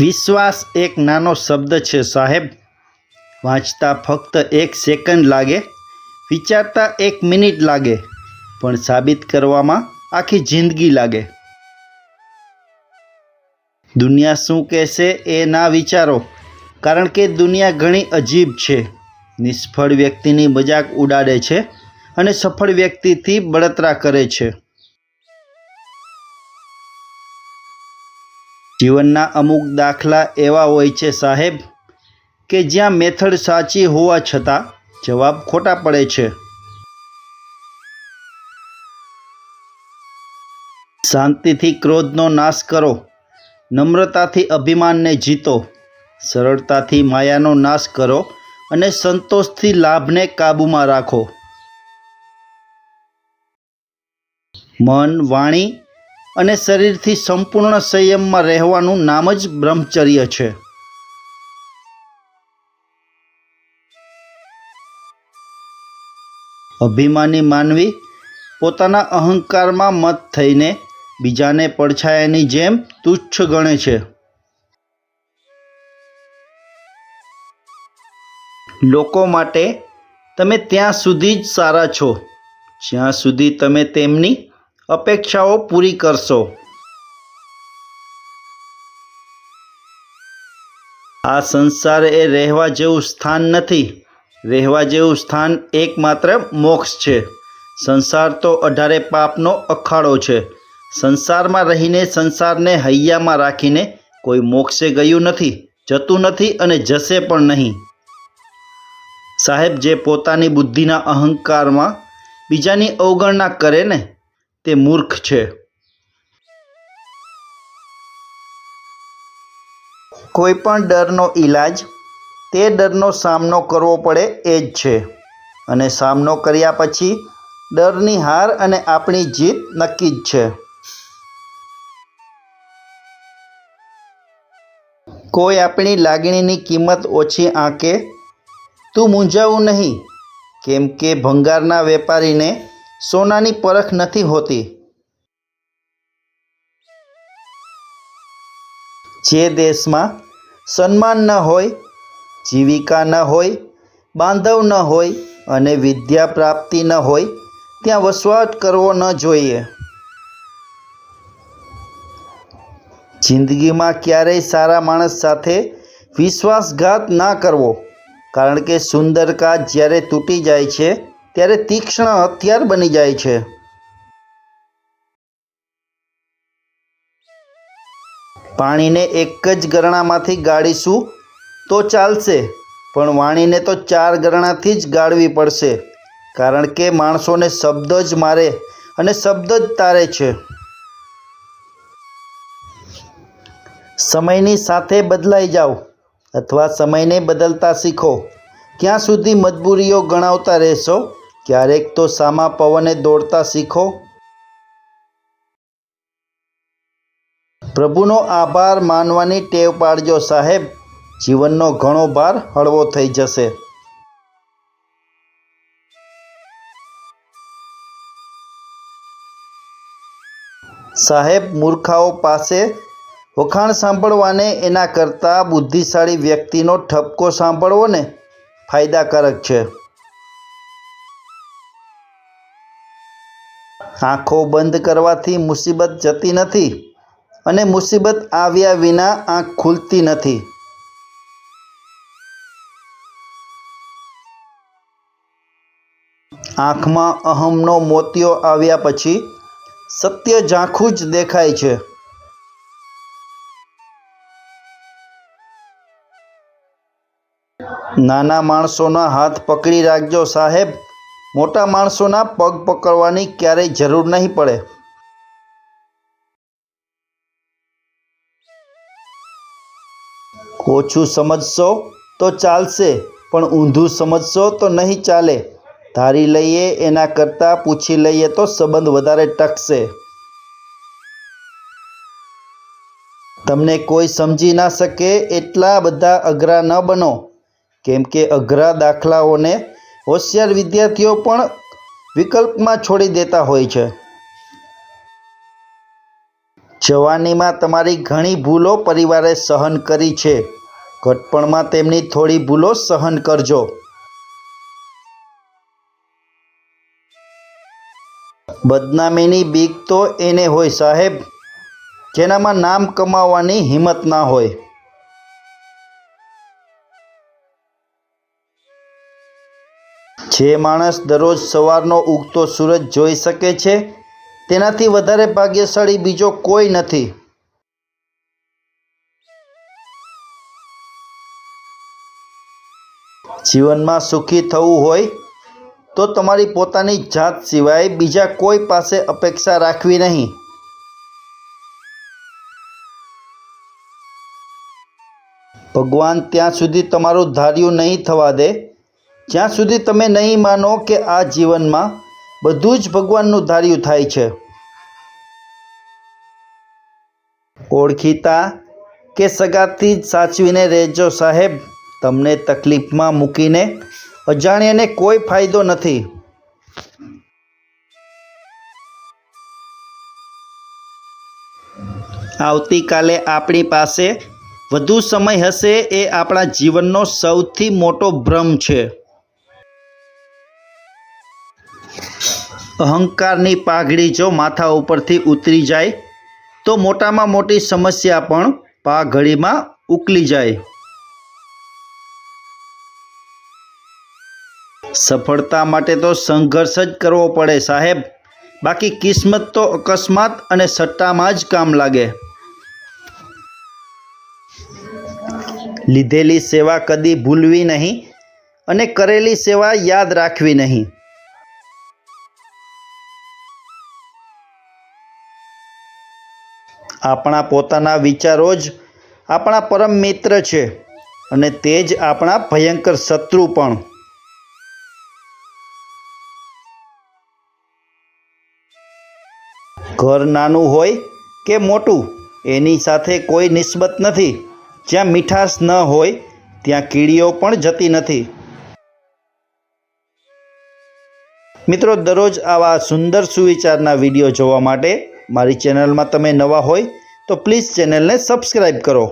વિશ્વાસ એક નાનો શબ્દ છે, સાહેબ. વાંચતા ફક્ત એક સેકન્ડ લાગે, વિચારતા એક મિનિટ લાગે, પણ સાબિત કરવામાં આખી જિંદગી લાગે. દુનિયા શું કહેશે એ ના વિચારો, કારણ કે દુનિયા ઘણી અજીબ છે. નિષ્ફળ વ્યક્તિની મજાક ઉડાડે છે અને સફળ વ્યક્તિથી બળતરા કરે છે. જીવનના અમુક દાખલા એવા હોય છે, સાહેબ, કે જ્યાં મેથડ સાચી હોવા છતાં જવાબ ખોટા પડે છે. શાંતિથી ક્રોધનો નાશ કરો, નમ્રતાથી અભિમાનને જીતો, સરળતાથી માયાનો નાશ કરો અને સંતોષથી લાભને કાબૂમાં રાખો. મન વાણી અને શરીરથી સંપૂર્ણ સંયમમાં રહેવાનું નામ જ બ્રહ્મચર્ય છે. અભિમાની માનવી પોતાના અહંકારમાં મત થઈને બીજાને પડછાયાની જેમ તુચ્છ ગણે છે. લોકો માટે તમે ત્યાં સુધી જ સારા છો. જ્યાં સુધી તમે તેમની અપેક્ષાઓ પૂરી કરશો. આ સંસાર એ રહેવા જેવું સ્થાન નથી. રહેવા જેવું સ્થાન એકમાત્ર મોક્ષ છે. સંસાર તો અઢારે પાપનો અખાડો છે. સંસારમાં રહીને સંસારને હૈયામાં રાખીને કોઈ મોક્ષે ગયું નથી, જતું નથી અને જશે પણ નહીં. સાહેબ, જે પોતાની બુદ્ધિના અહંકારમાં બીજાની અવગણના કરે ને તે મૂર્ખ છે. કોઈ પણ ડરનો ઈલાજ તે ડરનો સામનો કરવો પડે એ જ છે. અને સામનો કર્યા પછી ડરની હાર અને આપણી જીત નક્કી જ છે. કોઈ આપણી લાગણીની કિંમત ઓછી આંકે, તું મૂંઝાવું નહીં, કેમ કે ભંગારના વેપારીને સોનાની પરખ નથી હોતી. જે દેશમાં સન્માન ન હોય, જીવિકા ન હોય, બાંધવ ન હોય અને વિદ્યા પ્રાપ્તિ ન હોય, ત્યાં વસવાટ કરવો ન જોઈએ. જિંદગીમાં ક્યારેય સારા માણસ સાથે વિશ્વાસઘાત ના કરવો, કારણ કે સુંદર કાચ જ્યારે તૂટી જાય છે ત્યારે તીક્ષ્ણ હથિયાર બની જાય છે. પાણીને એક જ ગરણામાંથી ગાળીશું તો ચાલશે, પણ વાણીને તો ચાર ગરણાથી જ ગાળવી પડશે, કારણ કે માણસોને શબ્દ જ મારે અને શબ્દ જ તારે છે. સમયની સાથે બદલાઈ જાઓ અથવા સમયને બદલતા શીખો. ક્યાં સુધી મજબૂરીઓ ગણાવતા રહેશો? ક્યારેક તો સામા પવને દોડતા શીખો. પ્રભુનો આભાર માનવાની ટેવ પાડજો સાહેબ. જીવનનો ઘણો ભાર હળવો થઈ જશે. સાહેબ, મૂર્ખાઓ પાસે વખાણ સાંભળવાને એના કરતાં બુદ્ધિશાળી વ્યક્તિનો ઠપકો સાંભળવો ને ફાયદાકારક છે. આંખો બંધ કરવાથી મુસીબત જતી નથી અને મુસીબત આવ્યા વિના આંખ ખુલતી નથી. આંખમાં અહમનો મોતિયો આવ્યા પછી સત્ય ઝાંખું જ દેખાય છે. નાના માણસોના હાથ પકડી રાખજો સાહેબ. મોટા માણસોના પગ પકડવાની ક્યારેય જરૂર નહીં પડે. ઓછું સમજશો તો ચાલશે, પણ ઊંધું સમજશો તો નહીં ચાલે. ધારી લઈએ એના કરતાં પૂછી લઈએ તો સંબંધ વધારે ટકશે. તમને કોઈ સમજી ના શકે એટલા બધા અઘરા ન બનો. કેમ કે અઘરા દાખલાઓને હોશિયાર વિદ્યાર્થીઓ પણ વિકલ્પમાં છોડી દેતા હોય છે. જવાનીમાં તમારી ઘણી ભૂલો પરિવારે સહન કરી છે. ઘટપણમાં તેમની થોડી ભૂલો સહન કરજો. બદનામીની બીક તો એને હોય સાહેબ, જેનામાં નામ કમાવવાની હિંમત ના હોય. જે માણસ દરરોજ સવારનો ઉગતો સૂરજ જોઈ શકે છે, તેનાથી વધારે ભાગ્યશાળી બીજો કોઈ નથી. જીવનમાં સુખી થવું હોય, તો તમારી પોતાની જાત સિવાય બીજા કોઈ પાસે અપેક્ષા રાખવી નહીં. ભગવાન ત્યાં સુધી તમારું ધાર્યું નહીં થવા દે જ્યાં સુધી તમે નહીં માનો કે આ જીવનમાં બધું જ ભગવાનનું ધાર્યું થાય છે. ઓળખીતા કે સગાથી જ સાચવીને રહેજો સાહેબ, તમને તકલીફમાં મૂકીને અજાણ્યાને કોઈ ફાયદો નથી. આવતીકાલે આપણી પાસે વધુ સમય હશે એ આપણા જીવનનો સૌથી મોટો ભ્રમ છે. અહંકારની પાઘડી જો માથા ઉપરથી ઉતરી જાય, તો મોટામાં મોટી સમસ્યા પણ પાઘડીમાં ઉકલી જાય. સફળતા માટે તો સંઘર્ષ જ કરવો પડે સાહેબ. બાકી કિસ્મત તો અકસ્માત અને સટ્ટામાં જ કામ લાગે. લીધેલી સેવા કદી ભૂલવી નહીં અને કરેલી સેવા યાદ રાખવી નહીં. આપણા પોતાના વિચારો જ આપણા પરમ મિત્ર છે અને તે જ આપણા ભયંકર શત્રુ પણ. ઘર નાનું હોય કે મોટું, એની સાથે કોઈ નિસ્બત નથી. જ્યાં મીઠાશ ન હોય, ત્યાં કીડીઓ પણ જતી નથી. મિત્રો, દરરોજ આવા સુંદર સુવિચારના વીડિયો જોવા માટે મારી ચેનલમાં તમે નવા હોય તો પ્લીઝ ચેનલને સબસ્ક્રાઈબ કરો.